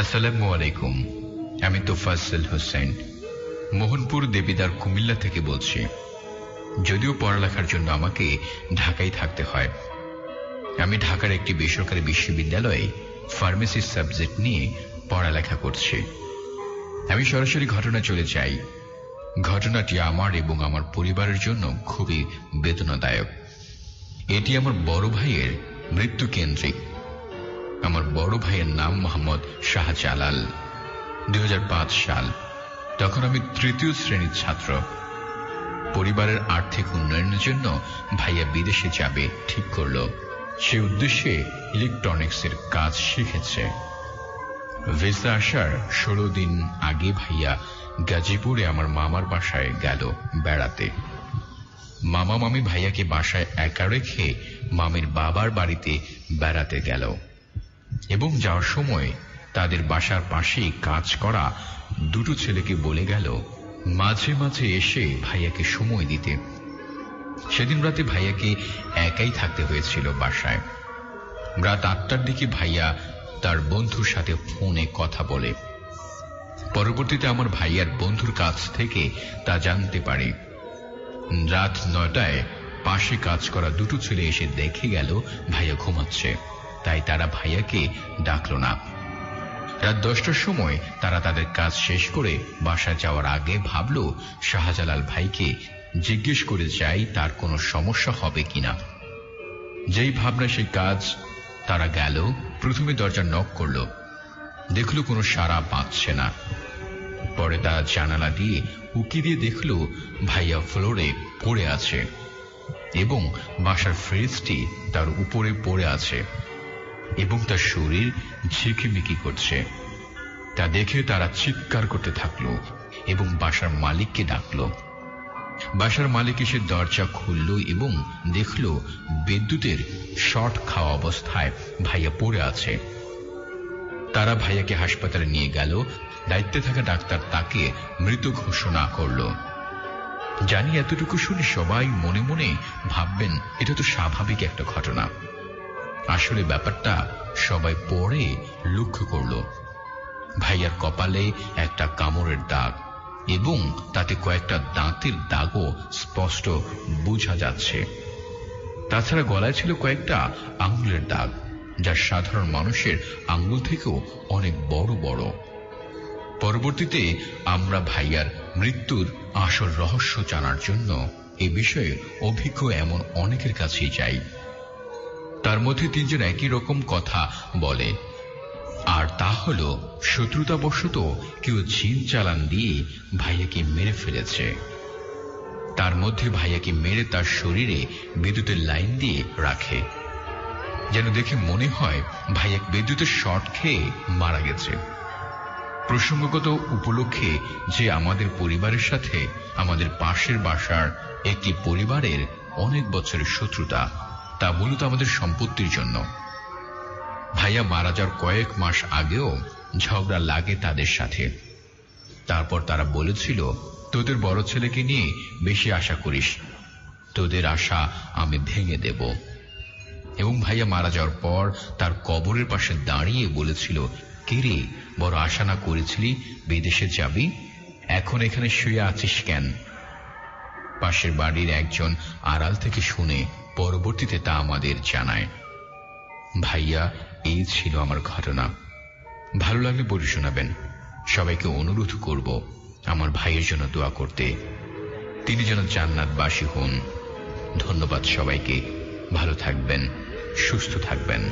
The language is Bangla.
আসসালামু আলাইকুম। আমি তোফাজ্জল হোসেন। মোহনপুর দেবিদার কুমিল্লা থেকে বলছি, যদিও পড়ালেখার জন্য আমাকে ঢাকায় থাকতে হয়, আমি ঢাকার একটি বেসরকারি বিশ্ববিদ্যালয়ে ফার্মেসি সাবজেক্ট নিয়ে পড়ালেখা করছি। আমি সরাসরি ঘটনা চলে যাই। ঘটনাটি আমার এবং আমার পরিবারের জন্য খুবই বেদনাদায়ক। এটি আমার বড় ভাইয়ের মৃত্যু কেন্দ্রিক আমার বড় ভাইয়ের নাম মোহাম্মদ শাহজালাল। দু হাজার পাঁচ সাল, তখন আমি তৃতীয় শ্রেণির ছাত্র। পরিবারের আর্থিক উন্নয়নের জন্য ভাইয়া বিদেশে যাবে ঠিক করল। সে উদ্দেশ্যে ইলেকট্রনিক্সের কাজ শিখেছে। ভিসা আসার ষোলো দিন আগে ভাইয়া গাজীপুরে আমার মামার বাসায় গেল বেড়াতে। মামা মামি ভাইয়াকে বাসায় একা রেখে মামির বাবার বাড়িতে বেড়াতে গেল। এবং যাওয়ার সময় তাদের বাসার পাশেই কাজ করা দুটো ছেলেকে বলে গেল, মাঝে মাঝে এসে ভাইয়াকে সময় দিতে। সেদিন রাতে ভাইয়াকে একাই থাকতে হয়েছিল বাসায়। রাত আটটার দিকে ভাইয়া তার বন্ধুর সাথে ফোনে কথা বলে। পরবর্তীতে আমার ভাইয়ার বন্ধুর কাছ থেকে তা জানতে পারি। রাত নয়টায় পাশে কাজ করা দুটো ছেলে এসে দেখে গেল ভাইয়া ঘুমাচ্ছে। তাই তারা ভাইয়াকে ডাকল না। রাত দশটার সময় তারা তাদের কাজ শেষ করে বাসা যাওয়ার আগে ভাবল, শাহজালাল ভাইকে জিজ্ঞেস করে যাই তার কোনো সমস্যা হবে কিনা। যেই ভাবনা সেই কাজ, তারা গেল, প্রথমে দরজা নক করল। দেখল কোনো সারা পাচ্ছে না। পরে তারা জানালা দিয়ে উকি দিয়ে দেখল ভাইয়া ফ্লোরে পড়ে আছে এবং বাসার ফ্রিজটি তার উপরে পড়ে আছে। এবং তার শরীর ঝিকিমিকি করছে। তা দেখে তারা চিৎকার করতে থাকল এবং বাসার মালিককে ডাকলো। বাসার মালিক এসে দরজা খুলল এবং দেখল বিদ্যুতের শর্ট খাওয়া অবস্থায় ভাইয়া পড়ে আছে। তারা ভাইয়াকে হাসপাতালে নিয়ে গেল, দায়িত্বে থাকা ডাক্তার তাকে মৃত ঘোষণা করল। জানি এতটুকু শুনে সবাই মনে মনে ভাববেন, এটা তো স্বাভাবিক একটা ঘটনা। আসলে ব্যাপারটা সবাই পরে লক্ষ্য করল। ভাইয়ার কপালে একটা কামড়ের দাগ এবং তাতে কয়েকটা দাঁতের দাগও স্পষ্ট বোঝা যাচ্ছে। তাছাড়া গলায় ছিল কয়েকটা আঙুলের দাগ, যা সাধারণ মানুষের আঙ্গুল থেকেও অনেক বড় বড়। পরবর্তীতে আমরা ভাইয়ার মৃত্যুর আসল রহস্য জানার জন্য এ বিষয়ে অভিজ্ঞ এমন অনেকের কাছেই যাই। তার মধ্যে তিনজন একই রকম কথা বলে। আর তা হল, শত্রুতাবশত কেউ জিন চালান দিয়ে ভাইয়াকে মেরে ফেলেছে। তার মধ্যে ভাইয়াকে মেরে তার শরীরে বিদ্যুতের লাইন দিয়ে রাখে। যেন দেখে মনে হয় ভাইয়া বিদ্যুতের শর্ট খেয়ে মারা গেছে। প্রসঙ্গগত উপলক্ষে যে আমাদের পরিবারের সাথে আমাদের পাশের বাসার একটি পরিবারের অনেক বছরের শত্রুতা তা মূলত আমাদের সম্পত্তির জন্য। ভাইয়া মারা যাওয়ার কয়েক মাস আগেও ঝগড়া লাগে তাদের সাথে। তারপর তারা বলেছিল, তোদের বড় ছেলেকে নিয়ে বেশি আশা করিস। তোদের আশা আমি ভেঙে দেব। এবং ভাইয়া মারা যাওয়ার পর তার কবরের পাশে দাঁড়িয়ে বলেছিল কিরে বড় আশা না করেছিলি? বিদেশে যাবি? এখন এখানে শুয়ে আছিস কেন? পাশের বাড়ির একজন আড়াল থেকে শুনে পরবর্তীতে তা আমাদের জানায়। ভাইয়া, এই ছিল আমার ঘটনা। ভালো লাগলে বলে শোনাবেন। সবাইকে অনুরোধ করব আমার ভাইয়ের জন্য দোয়া করতে। তিনি যেন জান্নাতবাসী হন। ধন্যবাদ সবাইকে। ভালো থাকবেন, সুস্থ থাকবেন।